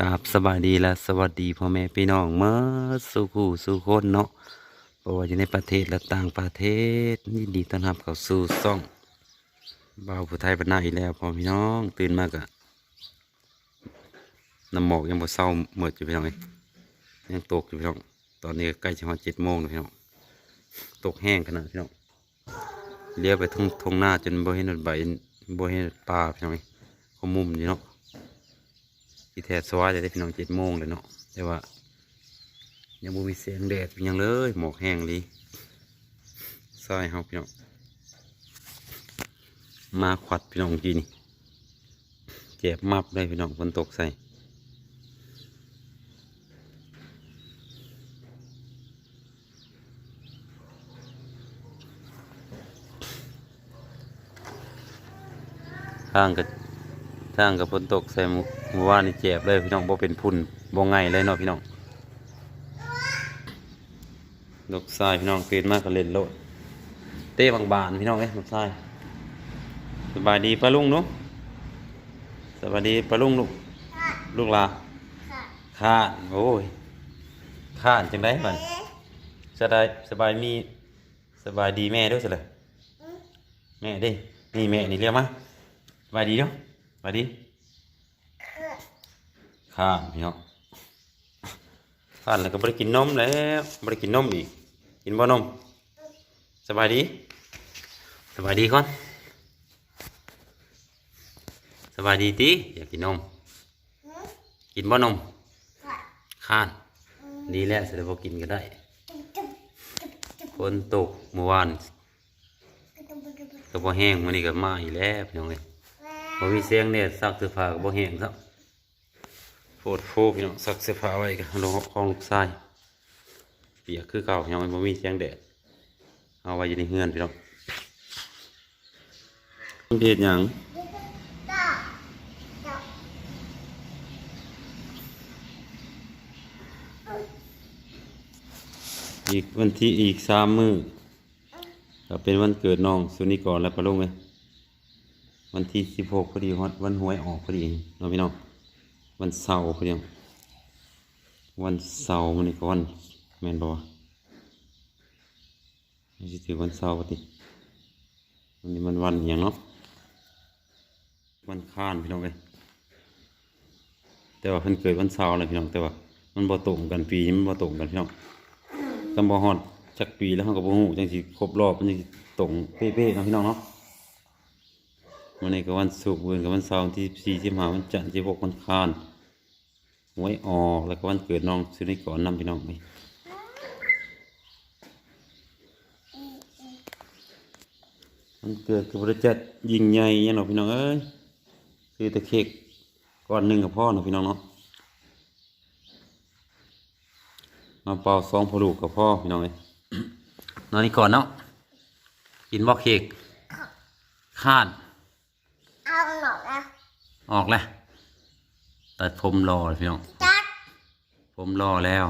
กราบสบายดีและสวัสดีพ่อแม่พี่น้องเมื่อสู่คู่สู่คนเนาะบ่ว่าอยู่ในประเทศและต่างประเทศยินดีต้อนรับเข้าสู่ซ่องบ่าวผู้ไทยบรรณาอีกแล้วพ่อพี่น้องตื่นมากอะน้ำหมอกยังบ่เศร้าเหมิดอยู่พี่น้องเอ้ยยังตกอยู่พี่น้องตอนนี้ใกล้จะฮอดเจ็ดโมงแล้วพี่น้องตกแห้งขนาดพี่น้องเลี้ยวไปทงทงหน้าจนบ่เห็นใบบ่เห็นป่าพี่น้องเอ้ยขามุมอยู่เนาะ ที่แทสว่าจะได้พี่น้องเจ็ดโมงเลยเนาะแต่ว่า ยังบ่มีเสียงแดดยังเลย หมอกแห้งเลยซอยเฮาพี่น้องมาขวัดพี่น้องกินเจ็บมับเลยพี่น้องฝนตกใส่ข้างกับ ทางกับฝนตกใส่หมู่เมื่อวานนี่เจ็บเลยพี่น้องบ่เป็นพุ่นบ่ง่ายเลยเนาะพี่น้องดอกทรายพี่น้องตื่นมากก็เล่นโลดเต้บางบานพี่น้องเอ้ยดอกทรายสบายดีป้าลุงเนุะสบายดีป้าลุงลูกลูกลาข้านโอ้ยข้านจังไดบัดสบายสบายมีสบายดีแม่ด้วยสิเลยแม่เดินี่แม่นี่เรียกมาสบายดีเนาะ สบายดีข้านพี่น้องทานแล้วก็บ่ได้กินนมแล้วบ่ได้กินนมอีกกินบ่นมสบายดีสบายดีก่อนสบายดีติอยากกินนมกินบ่นมข้านดีแล้วสิได้บ่กินก็ได้ฝนตกเมื่อวานก็บ่แห้งมื้อนี้ก็มาอีกแล้วพี่น้องเอ้ย บ่มีเสียงแดดซักเสื้อผ้าก็บ่แห้งซักโฟดโฟพี่น้องซักเสื้อผ้าไว้กันลงของลูกชายเปียกคือเก่ายังไม่มีแสงแดดเอาไว้อยู่ในเฮือนพี่น้องเด็ดหยังอีกวันที่อีกสามมือก็เป็นวันเกิดน้องสุนิกรและปะลุงเลย วันที่สิบหกพอดีฮอดวันหวยออกพอดีเนาะพี่น้องวันเสาร์พียงวันเสาร์มันนี่ก็วันแมนบอไม่ใช่ถือวันเสาร์ปกติวันนี้มันวันอย่างเนาะวันค้านพี่น้องเลยแต่ว่าเพิ่นเกิดวันเสาร์เลยพี่น้องแต่ว่ามันบ่ตรงกันปีมันบ่ตรงกันพี่น้องตำบ่ฮอดจักปีแล้วเขาก็บ่ฮู้จังสิครบรอบมันจังสิตรงเป๊ะๆเนาะพี่น้องเนาะ วันนี้ก็วันศุกร์วันกับวันเสาร์ที่สี่ที่มาวันจันทร์ที่หกวันคานหวยออกแล้วก็วันเกิดน้องซื้อในก่อนนำพี่น้องไปวันเกิดกับบริจัดยิงใหญ่ยังเนาะพี่น้องเอ้ยซื้อต่เค้กก้อนหนึ่งกับพ่อเนาพี่น้องเนาะมาเป่าสองพลูกกับพ่อพี่น้องเอ้ยนอนนี่ก่อนเนาะกินบ่เค้กคาด อาหนอกนะออกแล้วตัดผมรอเลยพี่น้องจัดผมรอแล้ว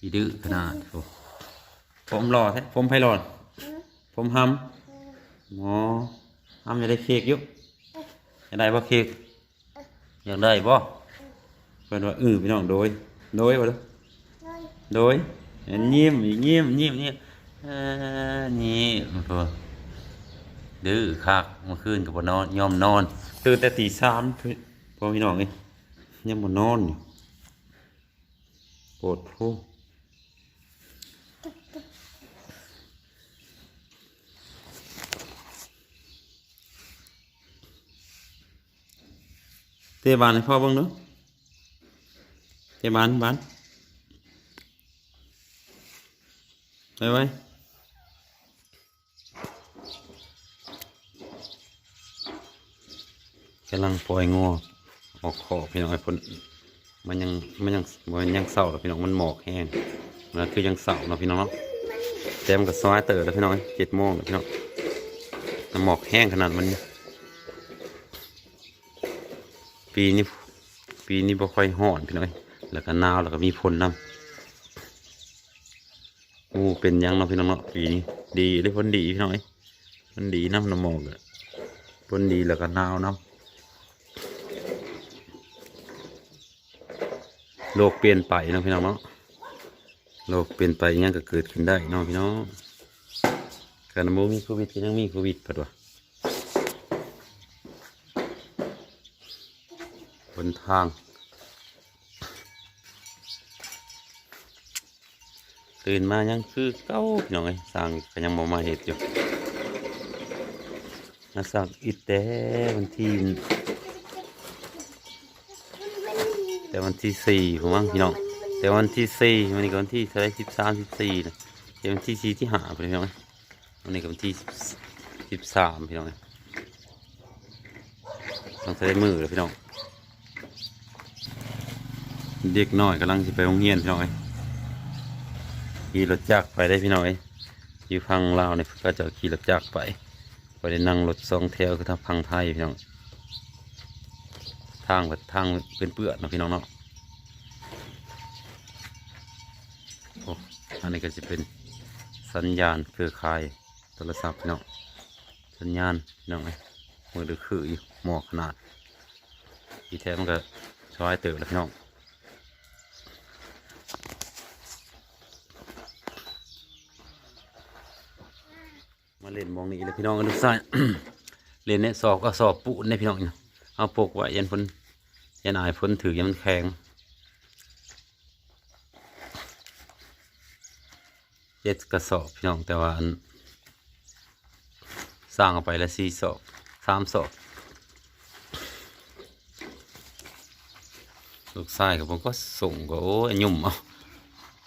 อีดื้อขนาดโอ้ผมรอแท้ผมไพรอนผมหำหมอหำอยากได้เค้กอยุอยากได้บ่เค้กอยากได้บ่เพิ่นว่าเออพี่น้องโดยโดยบ่เด้อเลยโดยยิ้มอีกยิ้มยิ้มยิ้มเออนี่โอ้ ดื้อคักเมื่อคืนก็บ่นอนยอมนอนตื่นแต่ตีสามพ่อพี่น้องเอ้ยยังบ่นอนอยู่ปวดผู้เตะบานให้พ่อบ้างเนาะเตะบานบานไปไว้ กำลังปล่อยงัวออกขอพี่น้องไอ้พ่นมันยังมันยังมันยังเศร้าหรอกพี่น้องมันหมอกแห้งมันคือยังเศร้าเนาะพี่น้องเนาะแจมกับซอยเตอร์แล้วพี่น้องเจ็ดโมงแล้วพี่น้องมันหมอกแห้งขนาดมันปีนี้ปีนี้บ่ค่อยห่อนพี่น้อยแล้วก็หนาวแล้วก็มีฝนนำอู้เป็นยังเนาะพี่น้องเนาะปีนี้ดีเลยฝนดีพี่น้อยมันดีน้ำน้ำหมอกอะฝนดีแล้วก็หนาวน้ำ โลกเปลี่ยนไปเนาะพี่น้องเนาะโลกเปลี่ยนไปยังก็เกิดขึ้นได้เนาะพี่น้องการโมมีโควิดก็ยังมีโควิดปัดวะบนทางตื่นมายังคือเก้าพี่น้องไอ้สร้างก็ยังบ่มาเห็ดอยู่มาสร้างอิฐแต่วันที่ แต่วันที่สี่ผมว่าพี่น้องแต่วันที่สี่วันนี้ก็วันที่เท่าไรสิบสามสิบสี่นะแต่วันที่สี่ที่หาไปพี่น้องวันนี้ก็วันที่สิบสามพี่น้องเอ้ยต้องใช้มือเลยพี่น้องเด็กน้อยกำลังจะไปโรงเรียนพี่น้องเอ้ยขี่รถจักรไปได้พี่น้อยอยู่พังลาวเนี่ยก็จะขี่รถจักรไปไปได้นั่งรถสองแถวคือทางพังไทยพี่น้องางแบบทางเป็นเปื้อนนะพี่น้องเนาะโอ้อันนี้ก็จะเป็นสัญญาณเครือข่ายโทรศัพท์พี่น้องสัญญาณพี่น้องไอ้มือถือคืออยู่หมอกขนาดอีแท้มันก็ช้อยเติบแล้วพี่น้องมาเล่นมองนี่เลยพี่น้องกันทุกท่านเล่นเนี่ยสอบก็สอบปูนเนี่ยพี่น้องเนี่ยเอาปกไว้ยันพ้น ยันอายพ้นถือยันมันแข็งเจ็ดกระสอบพี่น้องแต่ว่าอันสร้างเอาไปละสี่สอบสามสอบลูกชายกับผมก็ส่งก็โอ้ยยุ่มเอา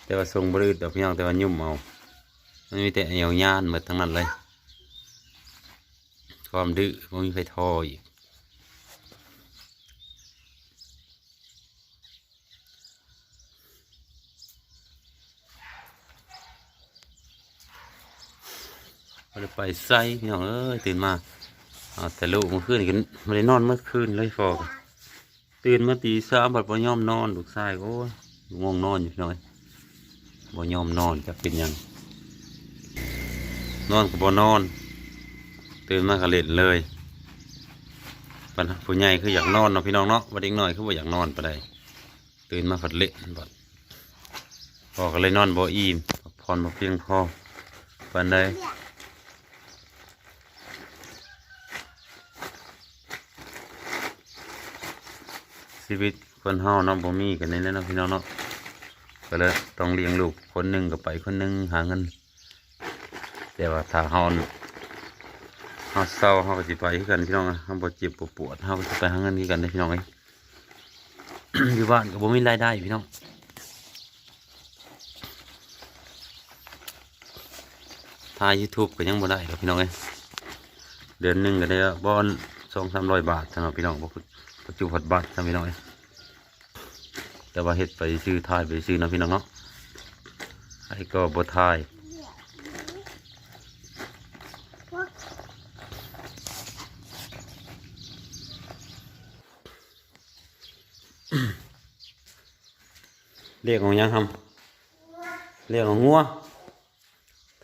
แต่ว่าส่งบริดดอกพี่น้องแต่ว่ายุ่มเอามันมีแต่เอวยานหมดทั้งนั้นเลย ความดื้อมันมีไฟทออีก บ่ได้ไปใส่พี่น้องเอ้ยตื่นมาเอาแต่ลูกเมื่อคืนกันไม่ได้นอนเมื่อคืนเลยฟอกตื่นมาตีสามบัดบ่ยอมนอนลูกชายก็โอ้ยง่วงนอนอยู่พี่น้อยบ่ยอมนอนจะเป็นหยังนอนก็บ่นอน ตื่นมาก็เล่นเลยปัญหาผู้ใหญ่คืออยากนอนเนาะพี่น้องเนาะวันเด็กน้อยคือบ่อยากนอนปานใดตื่นมาฝัดเล่นบัดพอก็เลยนอนบ่อิ่มพักผ่อนบ่เพียงพอปานใด ชีวิตคนเฮาเนาะบ่มีกันนี่แหล้วเนาะพี่น้องเนาะก็เลยต้องเลี้ยงลูกคนหนึ่งก็ไปคนหนึ่งหาเงินแต่ว่าถ้าเฮาเฮาเศร้าเฮาก็สิไปคือกันพี่น้องเฮาบ่เจ็บบ่ปวดเฮาก็สิไปหาเงินคือกันเด้พี่น้องเอ้ยอยู่บ้านก็บ่มีรายได้พี่น้องถ่าย YouTube ก็ยังบ่ได้หรอกพี่น้องเอ้ยเดือนหนึงก็ได้บ่2-300บาทสำหรับพี่น้องบ่ ปัจจุบันบาทำหรับพี่น้องแต่ว่าเฮ็ดไปซื้อถ่ายไปซื้อนะพี่น้องเนาะไอ้ก็บ่ถ่ายเรียกของยังทำเรียกของงัว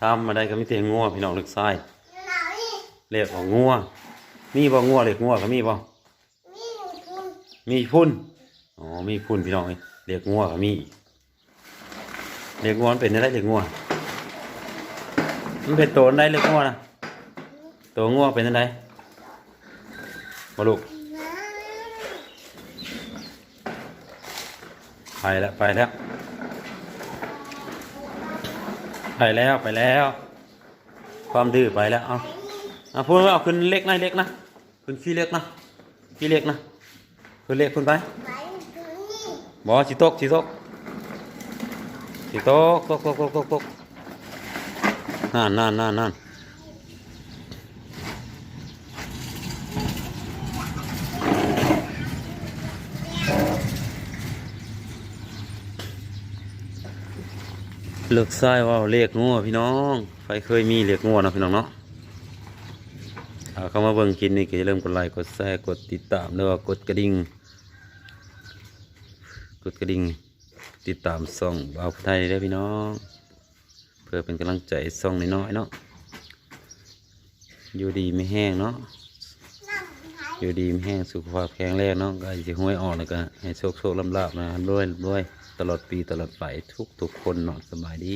ทำมาได้ก็มีแต่งัวพี่น้องลึกซ้ายเรียกของงัวมีบ่งัวเรียกงัวก็มีบ่ มีพุ่นอ๋อมีพุ่นพี่น้องเรียกงัวก็มีเรียกงัวมันเป็นอะไรเรียกงัวมันเป็นตัวอะไรเรียกงัวนะตัวงัวเป็นอะไรมาลูกไปแล้วไปแล้วไปแล้วไปแล้ว ความดื้อไปแล้วเอาเอาพูดว่าเอาขึ้นเล็กนะเล็กนะขึ้นขี้เล็กนะขี้เล็กนะ ขึ้นเล็กขึ้นไปบอสิตกสิตกสิตกตกตกตกตกตกนั่นนั่นนั่นนั่นเลือกไซ้ว่าเลขงัวพี่น้องใครเคยมีเลขงัวนะพี่น้องเนาะเอาเข้ามาเบิ่งกินนี่ก็จะเริ่าลืมกดไลค์กดแชร์กดติดตามหรือว่ากดกระดิ่ง กดกระดิ่งติดตามส่องบ่าวผู้ไทยได้พี่น้อง เพื่อเป็นกำลังใจส่องน้อยๆเนาะอยู่ดีไม่แห้งเนาะอยู่ดีไม่แห้งสุขภาพแข็งแรงเนาะก็จะห้วยออกแล้วก็ให้โชคโชคลำลาบนะรวยรวยตลอดปีตลอดไปทุกทุกคนเนาะสบายดี